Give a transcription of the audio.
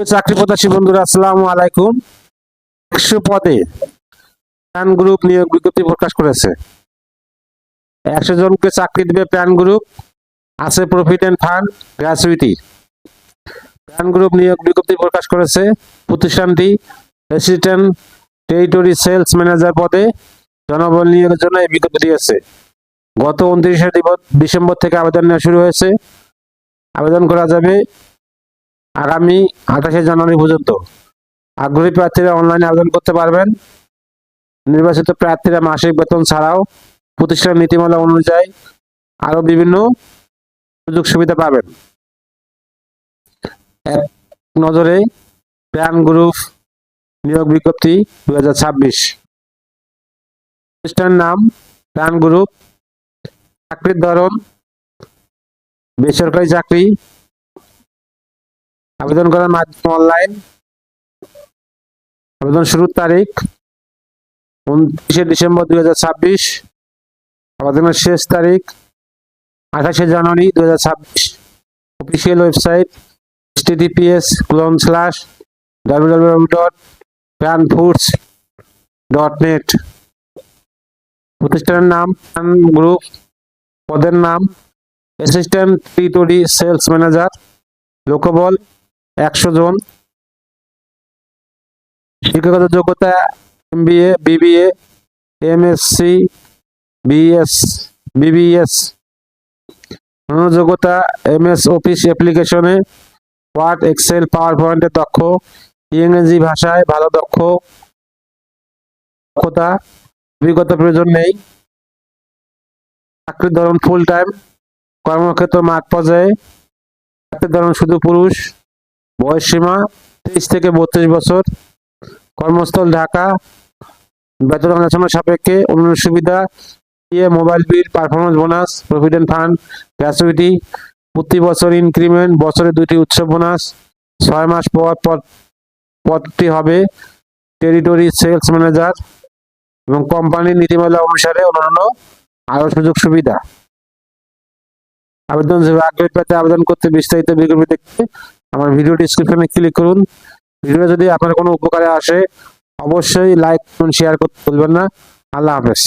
চাকরি প্রত্যাশী বন্ধুরা, আসসালামু আলাইকুম। একশো পদে প্যান গ্রুপ নিয়োগ বিজ্ঞপ্তি প্রকাশ করেছে। একশো জনকে চাকরি দিবে প্যান গ্রুপ, আছে profit and fund gratuity Pan group নিয়োগ বিজ্ঞপ্তি প্রকাশ করেছে প্রতিষ্ঠানটি অ্যাসিস্ট্যান্ট টেরিটরি সেলস ম্যানেজার পদে জনবল নিয়োগের জন্য এই বিজ্ঞপ্তি দিয়েছে। গত উনত্রিশে ডিসেম্বর থেকে আবেদন নেওয়া শুরু হয়েছে। আবেদন করা যাবে আগামী আঠাশে জানুয়ারি পর্যন্ত আগ্রহী প্রার্থীরা অনলাইনে আবেদন করতে পারবেন। নির্বাচিত প্রার্থীরা মাসিক বেতন ছাড়াও প্রতিষ্ঠান নীতিমালা অনুযায়ী আরও বিভিন্ন সুযোগ সুবিধা পাবেন। এক নজরে প্যান গ্রুপ নিয়োগ বিজ্ঞপ্তি দু হাজার ছাব্বিশ। প্রতিষ্ঠানের নাম প্যান গ্রুপ। চাকরির ধরন, বেসরকারি চাকরি আবেদন করার মাধ্যম অনলাইন আবেদন শুরুর তারিখ, উনত্রিশে ডিসেম্বর দুই হাজার ছাব্বিশ। আবেদনের শেষ তারিখ, আঠাশে জানুয়ারি দুই হাজার ছাব্বিশ। Official website, https colon slash www dot Pan foods dot net প্রতিষ্ঠানের নাম গ্রুপ পদের নাম অ্যাসিস্ট্যান্ট টিটোরি সেলস ম্যানেজার লোকবল একশো জন। শিক্ষাগত যোগ্যতা M MBA, BBA, MSc, BS, BBS. যোগ্যতা এমএস অফিস অ্যাপ্লিকেশনে ওয়ার্ড, এক্সেল পাওয়ার পয়েন্টে দক্ষ। ইংরেজি ভাষায় ভালো দক্ষ। দক্ষতা, অভিজ্ঞতা প্রয়োজন নেই। চাকরির ধরন ফুল টাইম কর্মক্ষেত্র মাঠ পর্যায়ে। চাকরির ধরন শুধু পুরুষ। বয়স সীমা তেইশ থেকে বত্রিশ বছর। কর্মস্থল ঢাকা। বেতন আলোচনা সাপেক্ষে অন্যান্য সুবিধা ইয়ে mobile bill performance bonus provident fund gratuity প্রতি বছর ইনক্রিমেন্ট বছরে দুটি উৎসব বোনাস ছয় মাস পর পদ পদটি হবে টেরিটরি সেলস ম্যানেজার এবং কোম্পানির নীতিমালা অনুসারে অন্যান্য আরও সুযোগ সুবিধা। আবেদন আগ্রহী পেতে আবেদন করতে বিস্তারিত বিজ্ঞপ্তি দেখতে আমার ভিডিও ডিসক্রিপশনে ক্লিক করুন। ভিডিও যদি আপনার কোনো উপকারে আসে, অবশ্যই লাইক করুন শেয়ার করতে ভুলবেন না। আল্লাহ হাফেজ।